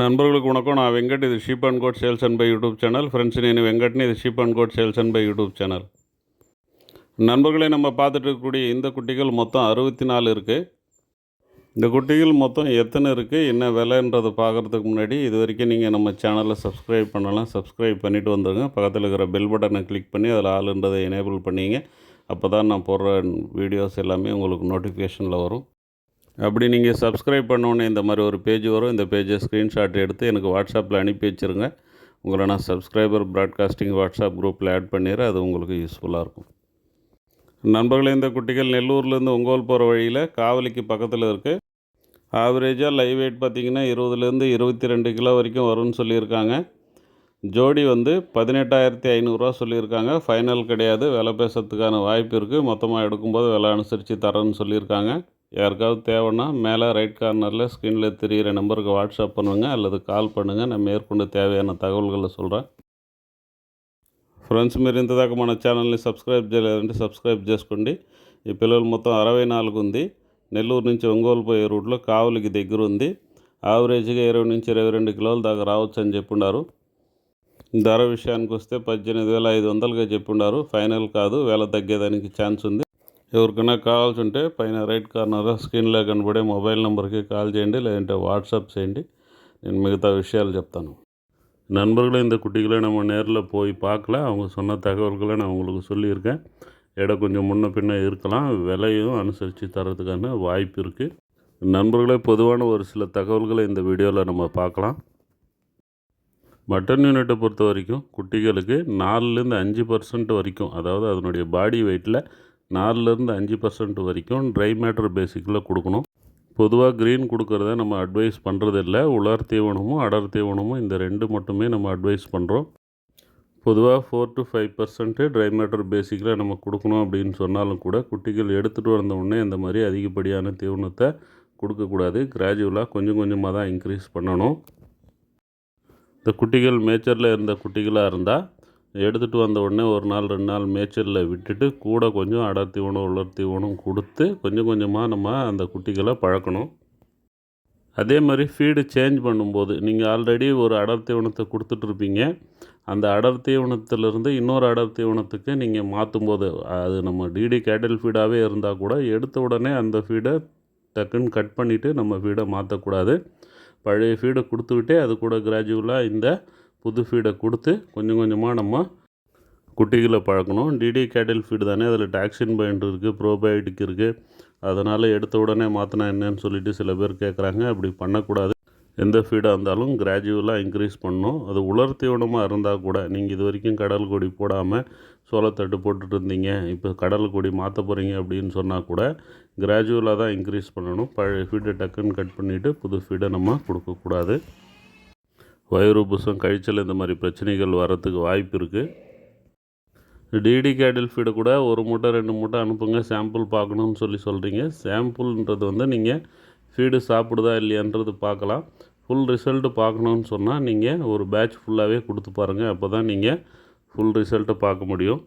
நண்பர்களுக்கு வணக்கம். நான் வெங்கட். இது sheep and goat sales and buy YouTube channel. Friends நேனு வெங்கட்னு. இது sheep and goat sales and buy YouTube channel. நண்பர்களை நம்ம பார்த்துட்டு இருக்கக்கூடிய இந்த குட்டிகள் மொத்தம் அறுபத்தி நாலு இருக்குது இந்த குட்டிகள் மொத்தம் எத்தனை இருக்குது என்ன விலைன்றதை பார்க்குறதுக்கு முன்னாடி இது வரைக்கும் நீங்கள் நம்ம சேனலை சப்ஸ்கிரைப் பண்ணலாம். சப்ஸ்கிரைப் பண்ணிவிட்டு வந்துடுங்க பக்கத்தில் இருக்கிற பெல் பட்டனை கிளிக் பண்ணி அதில் ஆளுன்றதை எனேபிள் பண்ணிங்க. அப்போ தான் நான் போடுற வீடியோஸ் எல்லாமே உங்களுக்கு நோட்டிஃபிகேஷனில் வரும். அப்படி நீங்கள் சப்ஸ்கிரைப் பண்ணோன்னே இந்த மாதிரி ஒரு பேஜ் வரும். இந்த பேஜை ஸ்க்ரீன்ஷாட் எடுத்து எனக்கு வாட்ஸ்அப்பில் அனுப்பி வச்சுருங்க. உங்களை நான் சப்ஸ்கிரைபர் ப்ராட்காஸ்டிங் வாட்ஸ்அப் குரூப்பில் ஆட் பண்ணிடுறேன். அது உங்களுக்கு யூஸ்ஃபுல்லாக இருக்கும். நண்பர்களே இந்த குட்டிகள் நெல்லூர்லேருந்து ஒங்கோல் போகிற வழியில் காவலிக்கு பக்கத்தில் இருக்குது ஆவரேஜாக லைவ் வெயிட் பார்த்திங்கன்னா இருபதுலேருந்து இருபத்தி ரெண்டு கிலோ வரைக்கும் வரும்னு சொல்லியிருக்காங்க. ஜோடி வந்து பதினெட்டாயிரத்தி ஐநூறுரூவா சொல்லியிருக்காங்க. ஃபைனல் கிடையாது. விலை பேசுறதுக்கான வாய்ப்பு இருக்குது மொத்தமாக எடுக்கும்போது விலை அனுசரித்து தரேன்னு சொல்லியிருக்காங்க. யாருக்காவது தேவைன்னா மேலே ரைட் கார்னரில் ஸ்க்ரீனில் தெரிகிற நம்பருக்கு வாட்ஸ்அப் பண்ணுங்கள் அல்லது கால் பண்ணுங்கள் நான் மேற்கொண்டு தேவையான தகவல்களை சொல்கிறேன் ఫ్రెండ్స్ మీరు ఇంతదాకా మన ఛానల్ని సబ్స్క్రైబ్ చేయలేదంటే సబ్స్క్రైబ్ చేసుకోండి ఈ పిల్లలు మొత్తం అరవై నాలుగు ఉంది నెల్లూరు నుంచి ఒంగోలు పోయే రూట్లో కావలికి దగ్గర ఉంది యావరేజ్గా ఇరవై నుంచి ఇరవై రెండు కిలోల దాకా రావచ్చు అని చెప్పుండారు. ధర విషయానికి వస్తే పద్దెనిమిది వేల ఐదు వందలుగా చెప్పున్నారు ఫైనల్ కాదు వేల తగ్గేదానికి ఛాన్స్ ఉంది. ఎవరికైనా కావాల్సి ఉంటే పైన రైట్ కార్నర్ స్క్రీన్లో కనబడే మొబైల్ నెంబర్కి కాల్ చేయండి లేదంటే వాట్సాప్ చేయండి నేను மிகத்த விஷயால் చెప్తాను நண்பர்களே இந்த குட்டிகளை நம்ம நேரில் போய் பார்க்கல அவங்க சொன்ன தகவல்களை நான் உங்களுக்கு சொல்லியிருக்கேன் எடை கொஞ்சம் முன்ன பின்ன இருக்கலாம் விலையும் அனுசரித்து தரதுக்கான வாய்ப்பு இருக்குது நண்பர்களே பொதுவான ஒரு சில தகவல்களை இந்த வீடியோவில் நம்ம பார்க்கலாம் மட்டன் யூனிட்டை பொறுத்த வரைக்கும் குட்டிகளுக்கு நாலுலேருந்து அஞ்சு பர்சன்ட் வரைக்கும் அதாவது அதனுடைய பாடி வெயிட்டில் நாலுலேருந்து அஞ்சு பர்சன்ட் வரைக்கும் ட்ரை மேட்டர் பேசிக்கில் கொடுக்கணும். பொதுவாக க்ரீன் கொடுக்குறத நம்ம அட்வைஸ் பண்ணுறதில்ல உலர் தீவனமும் அடர் தீவனமும் இந்த ரெண்டு மட்டுமே நம்ம அட்வைஸ் பண்ணுறோம் பொதுவாக four to five percent dry matter பேசிக்கில் நம்ம கொடுக்கணும் அப்படின்னு சொன்னாலும் கூட குட்டிகள் எடுத்துகிட்டு வந்த உடனே இந்த மாதிரி அதிகப்படியான தீவனத்தை கொடுக்கக்கூடாது. கிராஜுவலாக கொஞ்சம் கொஞ்சமாக தான் இன்க்ரீஸ் பண்ணணும். இந்த குட்டிகள் மேச்சரில் இருந்த குட்டிகளாக இருந்தால் எடுத்துகிட்டு வந்த உடனே ஒரு நாள் ரெண்டு நாள் மேய்ச்சலில் விட்டுட்டு கூட கொஞ்சம் அடர்த்தி தீவனம் உலர் தீவனம் கொடுத்து கொஞ்சம் கொஞ்சமாக நம்ம அந்த குட்டிகளை பழக்கணும். அதே மாதிரி ஃபீடு சேஞ்ச் பண்ணும்போது நீங்கள் ஆல்ரெடி ஒரு அடர் தீவனத்தை கொடுத்துட்ருப்பீங்க அந்த அடர் தீவனத்திலிருந்து இன்னொரு அடர் தீவனத்துக்கு நீங்கள் மாற்றும் போது அது நம்ம டிடி கேட்டல் ஃபீடாகவே இருந்தால் கூட எடுத்த உடனே அந்த ஃபீடை டக்குன்னு கட் பண்ணிவிட்டு நம்ம ஃபீடை மாற்றக்கூடாது பழைய ஃபீடை கொடுத்துக்கிட்டே அது கூட கிராஜுவலாக இந்த புது ஃபீடை கொடுத்து கொஞ்சம் கொஞ்சமாக நம்ம குட்டிகளை பழக்கணும். டிடி கேட்டில் ஃபீடு தானே அதில் டாக்ஸின் பைண்ட் இருக்குது ப்ரோபயோட்டிக் இருக்குது அதனால் எடுத்த உடனே மாற்றினா என்னன்னு சொல்லிட்டு சில பேர் கேட்குறாங்க அப்படி பண்ணக்கூடாது. எந்த ஃபீடாக இருந்தாலும் கிராஜுவலாக இன்க்ரீஸ் பண்ணணும். அது உலர் தீவனமாக இருந்தால் கூட நீங்கள் இது வரைக்கும் கடல் கொடி போடாமல் சோளத்தட்டு போட்டுட்டு இருந்தீங்க இப்போ கடல் கொடி மாற்ற போகிறீங்க அப்படின்னு சொன்னால் கூட கிராஜுவலாக தான் இன்க்ரீஸ் பண்ணணும். பழைய ஃபீடை டக்குன்னு கட் பண்ணிவிட்டு புது ஃபீடை நம்ம கொடுக்கக்கூடாது. வயிறு கழிச்சல் இந்த மாதிரி பிரச்சனைகள் வரத்துக்கு வாய்ப்பு இருக்குது டிடி கேடில் ஃபீடை கூட ஒரு மூட்டை ரெண்டு மூட்டை அனுப்புங்க சாம்பிள் பார்க்கணுன்னு சொல்லி சொல்கிறீங்க சாம்பிள்ன்றது வந்து நீங்கள் ஃபீடு சாப்பிடுதா இல்லையான்றது பார்க்கலாம். ஃபுல் ரிசல்ட்டு பார்க்கணுன்னு சொன்னால் நீங்கள் ஒரு பேட்ச் ஃபுல்லாகவே கொடுத்து பாருங்கள் அப்போ தான் நீங்கள் ஃபுல் ரிசல்ட்டை பார்க்க முடியும்.